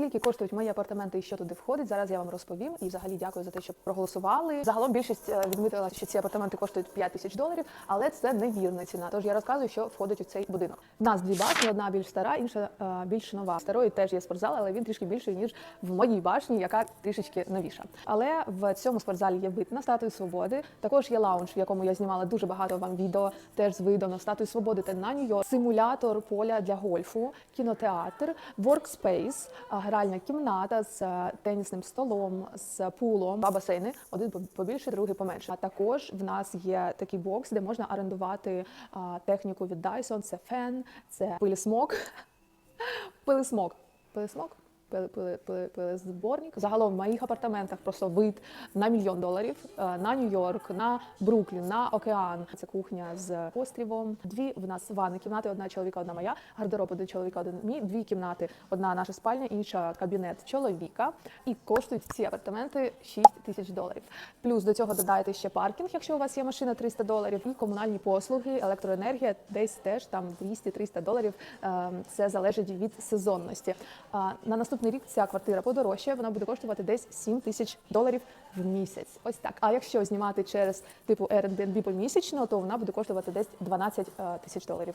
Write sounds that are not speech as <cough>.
Скільки коштують мої апартаменти і що туди входить? Зараз я вам розповім. І взагалі дякую за те, що проголосували. Загалом більшість е, відмітила, що ці апартаменти коштують 5 тисяч доларів, але це невірна ціна. Тож я розказую, що входить у цей будинок. У нас дві башні, одна більш стара, інша е, більш нова. Старої теж є спортзал, але він трішки більший ніж в моїй башні, яка трішечки новіша. Але в цьому спортзалі є вид на статую свободи. Також є лаунж, в якому я знімала дуже багато вам відео, теж з видом на статую свободи та на Нью-Йорк. Симулятор поля для гольфу, кінотеатр, воркспейс, гральна кімната з е, тенісним столом, з пулом, два басейни, один побільше, другий поменше. А також в нас є такий бокс, де можна орендувати техніку від Dyson. Це фен, це пилісмок. <laughs> Пилисмок. Пилисмок? Пили, пили, пили, пилизборник. Загалом в моїх апартаментах просто вид на мільйон доларів е, на Нью-Йорк, на Бруклін, на океан. Це кухня з острівом. Дві в нас ванни кімнати, одна чоловіка, одна моя. Гардероб один чоловіка, один мій. Дві кімнати, одна наша спальня, інша кабінет чоловіка. І коштують ці апартаменти 6 тисяч доларів. Плюс до цього додаєте ще паркінг, якщо у вас є машина 300 доларів, і комунальні послуги, електроенергія десь теж там 200-300 доларів. Е, Це залежить від сезонності. А, На наступний рік ця квартира подорожчає, вона буде коштувати десь 7 тисяч доларів в місяць. Ось так. А якщо знімати через типу Airbnb помісячно, то вона буде коштувати десь 12 е, тисяч доларів.